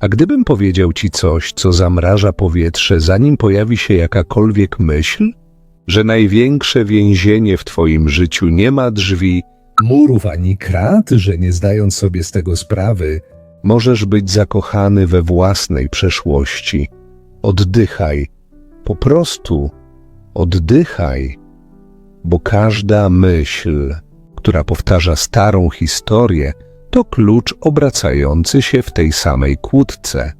A gdybym powiedział ci coś, co zamraża powietrze, zanim pojawi się jakakolwiek myśl, że największe więzienie w twoim życiu nie ma drzwi, murów ani krat, że nie zdając sobie z tego sprawy, możesz być zakochany we własnej przeszłości. Oddychaj, po prostu oddychaj, bo każda myśl, która powtarza starą historię, to klucz obracający się w tej samej kłódce.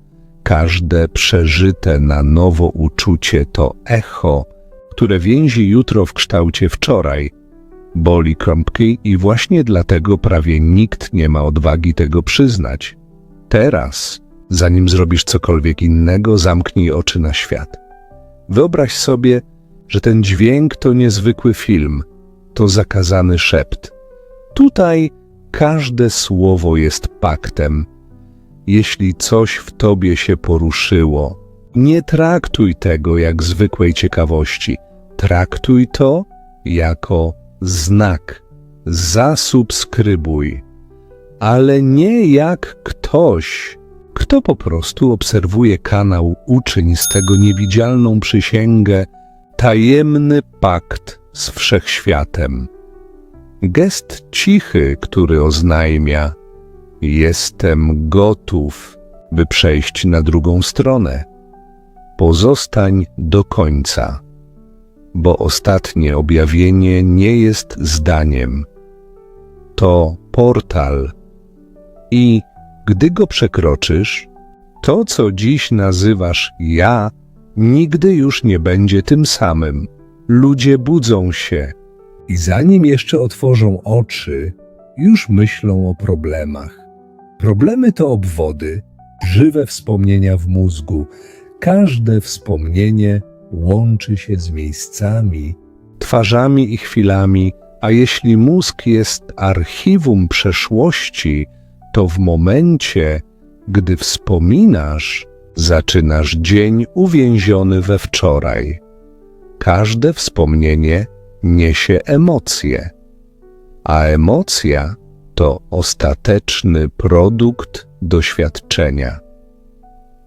Każde przeżyte na nowo uczucie to echo, które więzi jutro w kształcie wczoraj. Boli krąbki i właśnie dlatego prawie nikt nie ma odwagi tego przyznać. Teraz, zanim zrobisz cokolwiek innego, zamknij oczy na świat. Wyobraź sobie, że ten dźwięk to niezwykły film, to zakazany szept. Tutaj każde słowo jest paktem. Jeśli coś w tobie się poruszyło, nie traktuj tego jak zwykłej ciekawości. Traktuj to jako znak. Zasubskrybuj. Ale nie jak ktoś, kto po prostu obserwuje kanał, uczyń z tego niewidzialną przysięgę, tajemny pakt z wszechświatem. Gest cichy, który oznajmia: Jestem gotów, by przejść na drugą stronę. Pozostań do końca, bo ostatnie objawienie nie jest zdaniem. To portal. I gdy go przekroczysz, to, co dziś nazywasz ja, nigdy już nie będzie tym samym. Ludzie budzą się i zanim jeszcze otworzą oczy, już myślą o problemach. Problemy to obwody, żywe wspomnienia w mózgu. Każde wspomnienie łączy się z miejscami, twarzami i chwilami, a jeśli mózg jest archiwum przeszłości, to w momencie, gdy wspominasz, zaczynasz dzień uwięziony we wczoraj. Każde wspomnienie niesie emocje, a emocja to ostateczny produkt doświadczenia.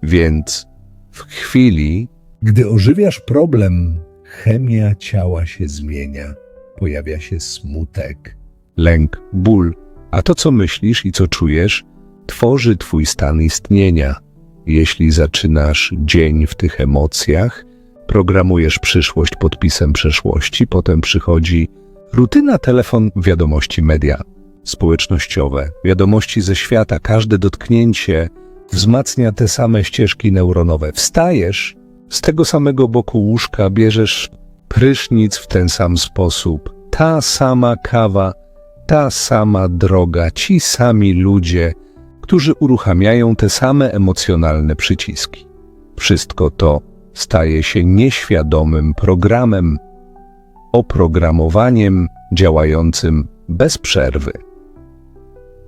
Więc w chwili, gdy ożywiasz problem, chemia ciała się zmienia, pojawia się smutek, lęk, ból, a to, co myślisz i co czujesz, tworzy twój stan istnienia. Jeśli zaczynasz dzień w tych emocjach, programujesz przyszłość podpisem przeszłości, potem przychodzi rutyna, telefon, wiadomości, media społecznościowe, wiadomości ze świata, każde dotknięcie wzmacnia te same ścieżki neuronowe. Wstajesz z tego samego boku łóżka, bierzesz prysznic w ten sam sposób, ta sama kawa, ta sama droga, ci sami ludzie, którzy uruchamiają te same emocjonalne przyciski. Wszystko to staje się nieświadomym programem, oprogramowaniem działającym bez przerwy.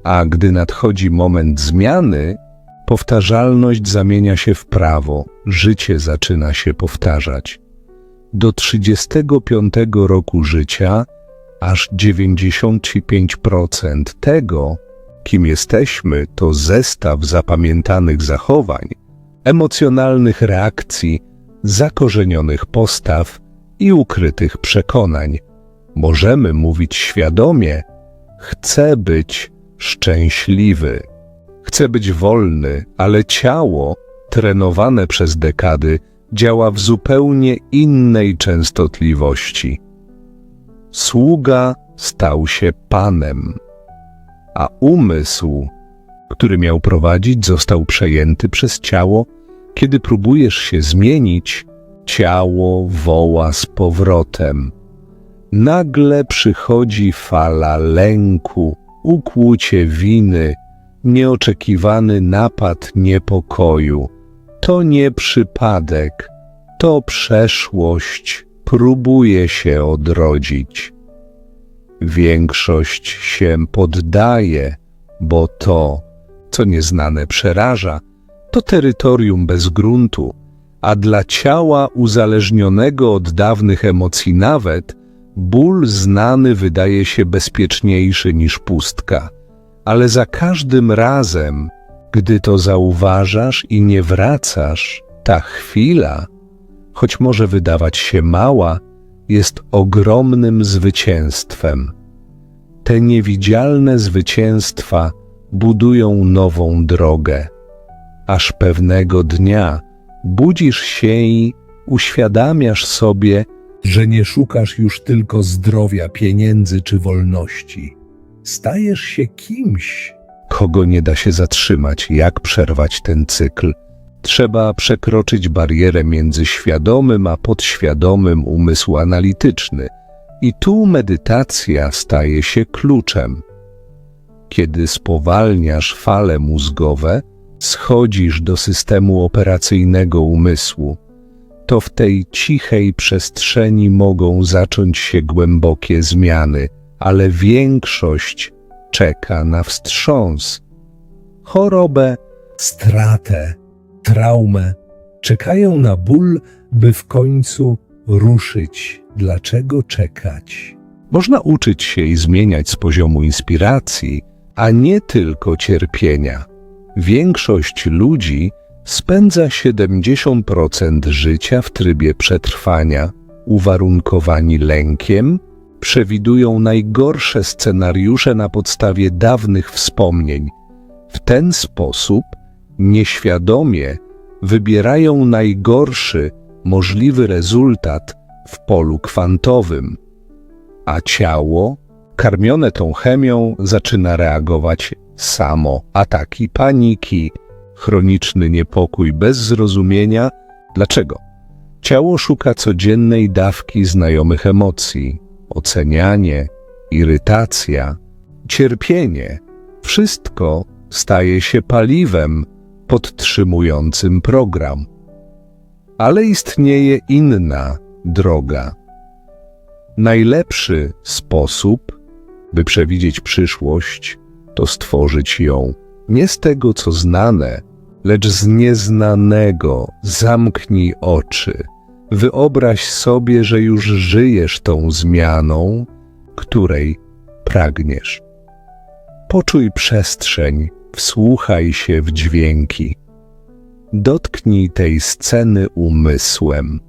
A gdy nadchodzi moment zmiany, powtarzalność zamienia się w prawo, życie zaczyna się powtarzać. Do 35 roku życia aż 95% tego, kim jesteśmy, to zestaw zapamiętanych zachowań, emocjonalnych reakcji, zakorzenionych postaw i ukrytych przekonań. Możemy mówić świadomie: chcę być szczęśliwy, chcę być wolny, ale ciało, trenowane przez dekady, działa w zupełnie innej częstotliwości. Sługa stał się panem, a umysł, który miał prowadzić, został przejęty przez ciało. Kiedy próbujesz się zmienić, ciało woła z powrotem. Nagle przychodzi fala lęku, ukłucie winy, nieoczekiwany napad niepokoju. To nie przypadek, to przeszłość próbuje się odrodzić. Większość się poddaje, bo to, co nieznane przeraża, to terytorium bez gruntu, a dla ciała uzależnionego od dawnych emocji nawet, ból znany wydaje się bezpieczniejszy niż pustka. Ale za każdym razem, Gdy to zauważasz i nie wracasz, ta chwila, choć może wydawać się mała, jest ogromnym zwycięstwem. Te niewidzialne zwycięstwa budują nową drogę, aż pewnego dnia budzisz się i uświadamiasz sobie, że nie szukasz już tylko zdrowia, pieniędzy czy wolności. Stajesz się kimś, kogo nie da się zatrzymać. Jak przerwać ten cykl? Trzeba przekroczyć barierę między świadomym a podświadomym umysł analityczny. I tu medytacja staje się kluczem. Kiedy spowalniasz fale mózgowe, schodzisz do systemu operacyjnego umysłu. To w tej cichej przestrzeni mogą zacząć się głębokie zmiany, ale większość czeka na wstrząs. Chorobę, stratę, traumę, czekają na ból, by w końcu ruszyć. Dlaczego czekać? Można uczyć się i zmieniać z poziomu inspiracji, a nie tylko cierpienia. Większość ludzi spędza 70% życia w trybie przetrwania, uwarunkowani lękiem, przewidują najgorsze scenariusze na podstawie dawnych wspomnień. W ten sposób nieświadomie wybierają najgorszy możliwy rezultat w polu kwantowym, a ciało, karmione tą chemią, zaczyna reagować samo. Ataki paniki, chroniczny niepokój bez zrozumienia. Dlaczego? Ciało szuka codziennej dawki znajomych emocji, ocenianie, irytacja, cierpienie. Wszystko staje się paliwem podtrzymującym program. Ale istnieje inna droga. Najlepszy sposób, by przewidzieć przyszłość, to stworzyć ją nie z tego, co znane, lecz z nieznanego. Zamknij oczy. Wyobraź sobie, że już żyjesz tą zmianą, której pragniesz. Poczuj przestrzeń, wsłuchaj się w dźwięki. Dotknij tej sceny umysłem.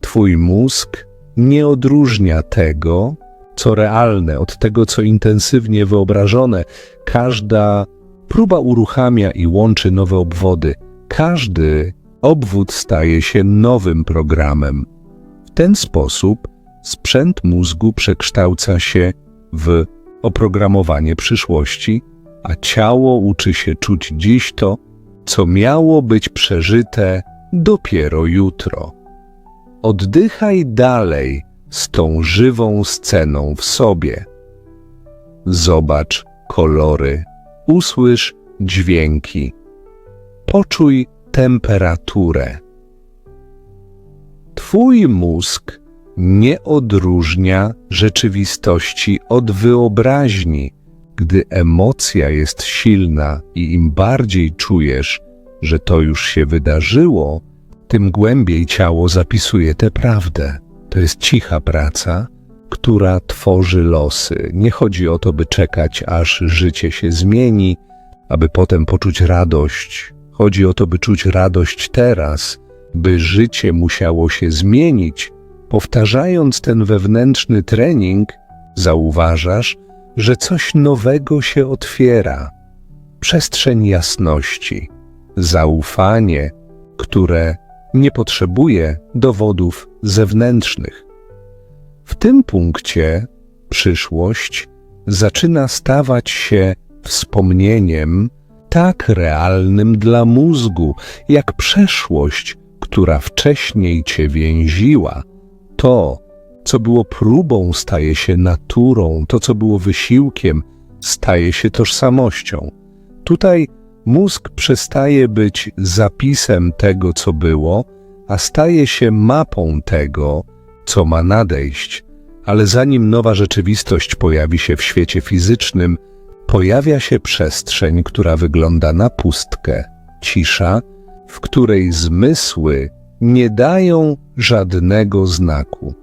Twój mózg nie odróżnia tego, co realne, od tego, co intensywnie wyobrażone. Każda próba uruchamia i łączy nowe obwody. Każdy obwód staje się nowym programem. W ten sposób sprzęt mózgu przekształca się w oprogramowanie przyszłości, a ciało uczy się czuć dziś to, co miało być przeżyte dopiero jutro. Oddychaj dalej z tą żywą sceną w sobie. Zobacz kolory, usłysz dźwięki, poczuj temperaturę. Twój mózg nie odróżnia rzeczywistości od wyobraźni, gdy emocja jest silna i im bardziej czujesz, że to już się wydarzyło, tym głębiej ciało zapisuje tę prawdę. To jest cicha praca, która tworzy losy. Nie chodzi o to, by czekać, aż życie się zmieni, aby potem poczuć radość. Chodzi o to, by czuć radość teraz, by życie musiało się zmienić. Powtarzając ten wewnętrzny trening, zauważasz, że coś nowego się otwiera. Przestrzeń jasności, zaufanie, które nie potrzebuje dowodów zewnętrznych. W tym punkcie przyszłość zaczyna stawać się wspomnieniem tak realnym dla mózgu, jak przeszłość, która wcześniej cię więziła. To, co było próbą, staje się naturą, to, co było wysiłkiem, staje się tożsamością. Tutaj mózg przestaje być zapisem tego, co było, a staje się mapą tego, co ma nadejść. Ale zanim nowa rzeczywistość pojawi się w świecie fizycznym, pojawia się przestrzeń, która wygląda na pustkę, cisza, w której zmysły nie dają żadnego znaku.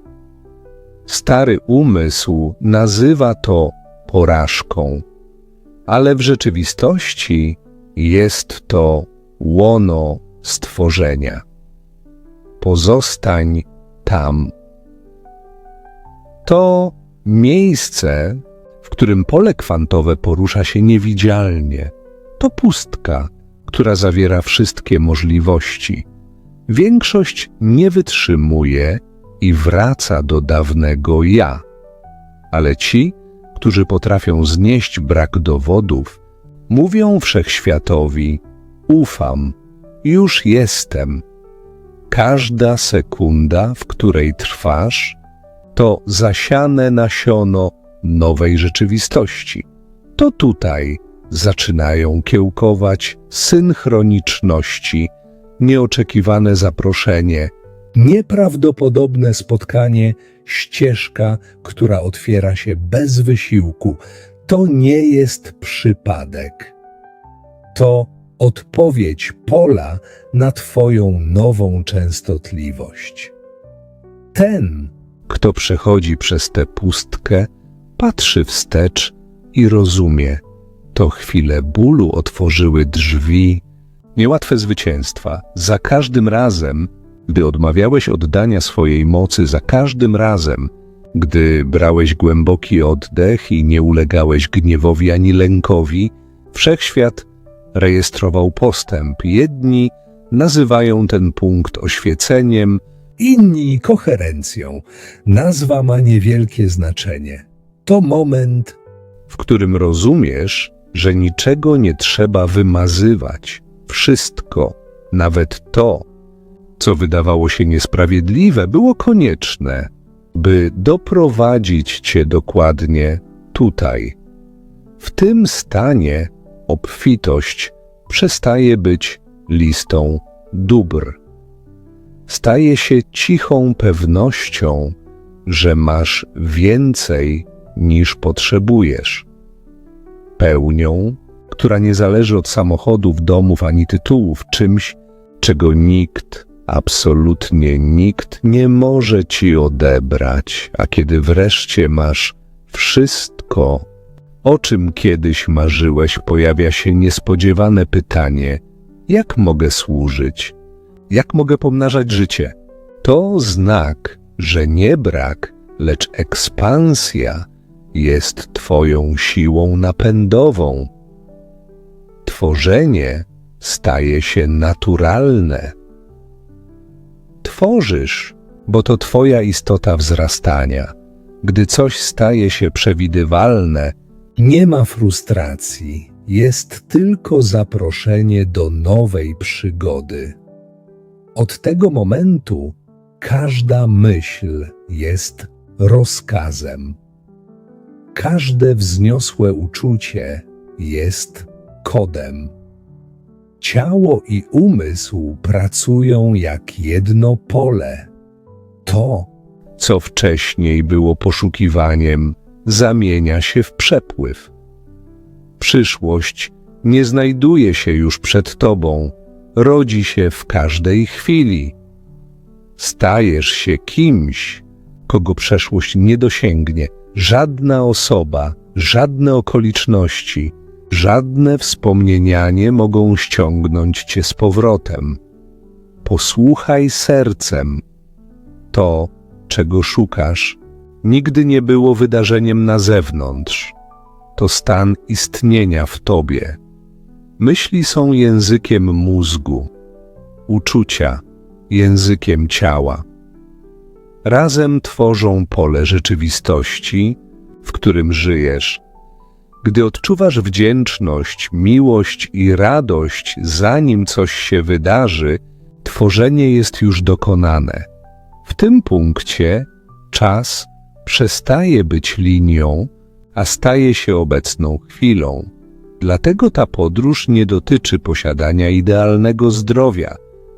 Stary umysł nazywa to porażką, ale w rzeczywistości Jest to łono stworzenia. Pozostań tam. To miejsce, w którym pole kwantowe porusza się niewidzialnie. To pustka, która zawiera wszystkie możliwości. Większość nie wytrzymuje i wraca do dawnego ja. Ale ci, którzy potrafią znieść brak dowodów, mówią wszechświatowi: Ufam, już jestem. Każda sekunda, w której trwasz, to zasiane nasiono nowej rzeczywistości. To tutaj zaczynają kiełkować synchroniczności, nieoczekiwane zaproszenie, nieprawdopodobne spotkanie, ścieżka, która otwiera się bez wysiłku. To nie jest przypadek. To odpowiedź pola na Twoją nową częstotliwość. Ten, kto przechodzi przez tę pustkę, patrzy wstecz i rozumie. To chwile bólu otworzyły drzwi, niełatwe zwycięstwa. Za każdym razem, gdy odmawiałeś oddania swojej mocy, za każdym razem, gdy brałeś głęboki oddech i nie ulegałeś gniewowi ani lękowi, wszechświat rejestrował postęp. Jedni nazywają ten punkt oświeceniem, inni koherencją. Nazwa ma niewielkie znaczenie. To moment, w którym rozumiesz, że niczego nie trzeba wymazywać. Wszystko, nawet to, co wydawało się niesprawiedliwe, było konieczne, by doprowadzić cię dokładnie tutaj. W tym stanie obfitość przestaje być listą dóbr. Staje się cichą pewnością, że masz więcej niż potrzebujesz. Pełnią, która nie zależy od samochodów, domów ani tytułów, czymś, czego nikt, absolutnie nikt nie może ci odebrać, a kiedy wreszcie masz wszystko, o czym kiedyś marzyłeś, pojawia się niespodziewane pytanie: jak mogę służyć? Jak mogę pomnażać życie? To znak, że nie brak, lecz ekspansja jest Twoją siłą napędową. Tworzenie staje się naturalne. Tworzysz, bo to Twoja istota wzrastania. Gdy coś staje się przewidywalne, nie ma frustracji, jest tylko zaproszenie do nowej przygody. Od tego momentu każda myśl jest rozkazem. Każde wzniosłe uczucie jest kodem. Ciało i umysł pracują jak jedno pole. To, co wcześniej było poszukiwaniem, zamienia się w przepływ. Przyszłość nie znajduje się już przed tobą, rodzi się w każdej chwili. Stajesz się kimś, kogo przeszłość nie dosięgnie. Żadna osoba, żadne okoliczności, żadne wspomnienia nie mogą ściągnąć cię z powrotem. Posłuchaj sercem. To, czego szukasz, nigdy nie było wydarzeniem na zewnątrz. To stan istnienia w tobie. Myśli są językiem mózgu, uczucia językiem ciała. Razem tworzą pole rzeczywistości, w którym żyjesz. Gdy odczuwasz wdzięczność, miłość i radość, zanim coś się wydarzy, tworzenie jest już dokonane. W tym punkcie czas przestaje być linią, a staje się obecną chwilą. Dlatego ta podróż nie dotyczy posiadania idealnego zdrowia,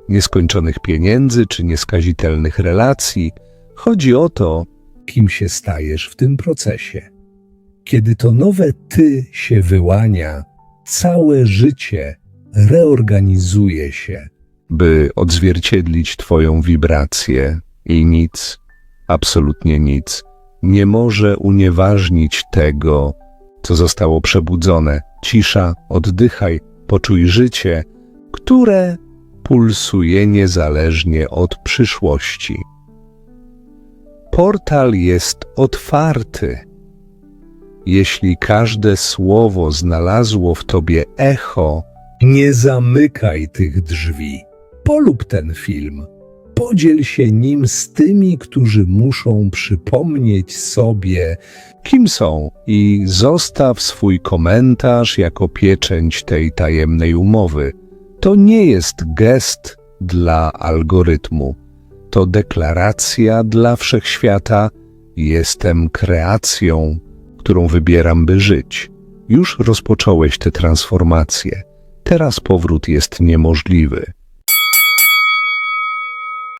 nieskończonych pieniędzy czy nieskazitelnych relacji. Chodzi o to, kim się stajesz w tym procesie. Kiedy to nowe ty się wyłania, całe życie reorganizuje się, by odzwierciedlić Twoją wibrację i nic, absolutnie nic, nie może unieważnić tego, co zostało przebudzone. Cisza, oddychaj, Poczuj życie, które pulsuje niezależnie od przyszłości. Portal jest otwarty. Jeśli każde słowo znalazło w tobie echo, nie zamykaj tych drzwi. Polub ten film. Podziel się nim z tymi, którzy muszą przypomnieć sobie, kim są, i zostaw swój komentarz jako pieczęć tej tajemnej umowy. To nie jest gest dla algorytmu, to deklaracja dla wszechświata: jestem kreacją, którą wybieram, by żyć. Już rozpocząłeś tę transformację. Teraz powrót jest niemożliwy.